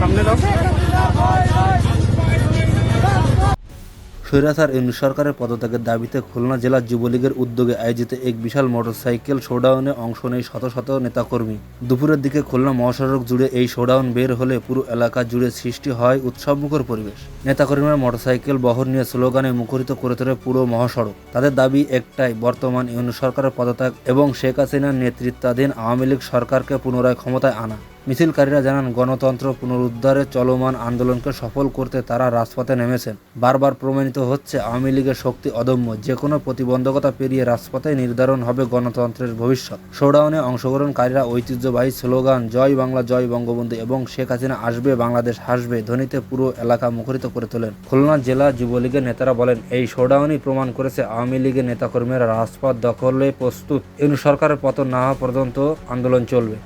সামনে দাও। ইউনিট সরকারের পদত্যাগের দাবিতে খুলনা জেলা যুবলীগের উদ্যোগে আয়োজিত এক বিশাল মোটরসাইকেল শোডাউনে অংশ নেয় শত শত নেতাকর্মী। দুপুরের দিকে খুলনা মহাসড়ক জুড়ে এই শোডাউন বের হলে পুরো এলাকা জুড়ে সৃষ্টি হয় উৎসবমুখর পরিবেশ। নেতাকর্মীরা মোটরসাইকেল বহর নিয়ে স্লোগানে মুখরিত করে তোলে পুরো মহাসড়ক। তাদের দাবি একটাই, বর্তমান ইউনিট সরকারের পদত্যাগ এবং শেখ হাসিনার নেতৃত্বাধীন আওয়ামী লীগ সরকারকে পুনরায় ক্ষমতায় আনা। মিছিলকারীরা জানান, গণতন্ত্র পুনরুদ্ধারে চলমান আন্দোলনকে সফল করতে তারা রাজপথে নেমেছেন। বারবার প্রমাণিত হচ্ছে, আওয়ামী লীগের শক্তি অদম্য। যে কোনো প্রতিবন্ধকতা পেরিয়ে রাজপথে নির্ধারণ হবে গণতন্ত্রের ভবিষ্যৎ। শোডাউনে অংশগ্রহণকারীরা ঐতিহ্যবাহী স্লোগান, জয় বাংলা, জয় বঙ্গবন্ধু এবং শেখ হাসিনা আসবে, বাংলাদেশ হাসবে ধ্বনিতে পুরো এলাকা মুখরিত করে তোলেন। খুলনা জেলা যুবলীগের নেতারা বলেন, এই শোডাউনই প্রমাণ করেছে আওয়ামী লীগের নেতাকর্মীরা রাজপথ দখলে প্রস্তুত। ইউনি সরকারের পতন না হওয়া পর্যন্ত আন্দোলন চলবে।